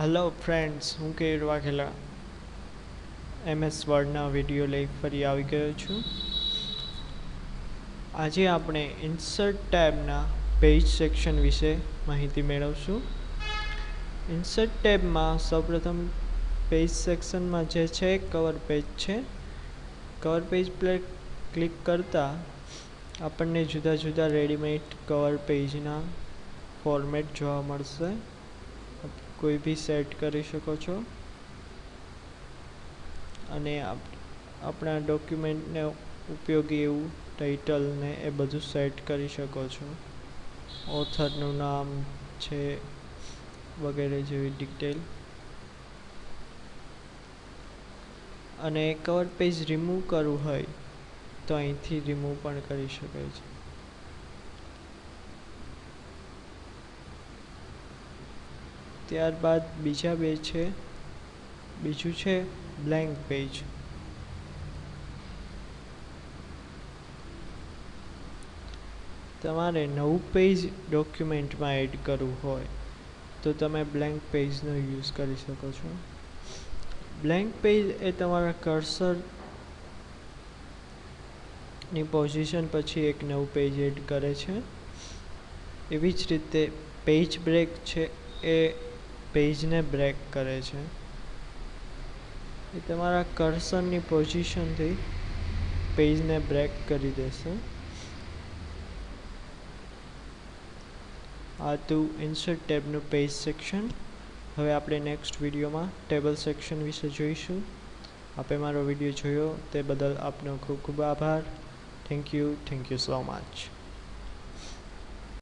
Hello friends હું Ker Vaghela. MS વર્ડના video લઈ ફરી આવી ગયો છું. આજે આપણે ઇન્સર્ટ ટેબના પેજ સેક્શન વિશે માહિતી મેળવશું. ઇન્સર્ટ ટેબમાં સૌપ્રથમ પેજ સેક્શનમાં જે છે કવર પેજ છે. કવર પેજ પર ક્લિક કરતાં આપણને જુદા જુદા રેડીમેડ કવર પેજના ફોર્મેટ જોવા મળશે. કોઈ બી સેટ કરી શકો છો? અને આપણા ડોક્યુમેન્ટને ઉપયોગી એવું ટાઇટલને એ બધું સેટ કરી શકો છો? ઓથરનું નામ છે, વગેરે જેવી ડિટેલ અને કવર પેજ રિમૂવ કરવું હોય, તો અહીંથી રિમૂવ પણ કરી શકાય છે. ત્યારબાદ બીજા બે છે. બીજું છે બ્લેન્ક પેજ તમારે નવું પેજ ડોક્યુમેન્ટમાં એડ કરવું હોય, તો તમે બ્લેન્ક પેજનો યુઝ કરી શકો છો. બ્લેન્ક પેજ એ તમારા કર્સરની પોઝિશન પછી એક નવું પેજ એડ કરે છે. એવી જ રીતે પેજ બ્રેક છે એ પેજને બ્રેક કરે છે. એ તમારા કર્સરની પોઝિશનથી પેજને બ્રેક કરી દેશે. આ તું ઇન્સર્ટ ટેબનું પેજ સેક્શન હવે આપણે નેક્સ્ટ વિડીયોમાં ટેબલ સેક્શન વિશે જોઈશું. આપે મારો વીડિયો જોયો, તે બદલ આપનો ખૂબ ખૂબ આભાર. Thank you thank you so much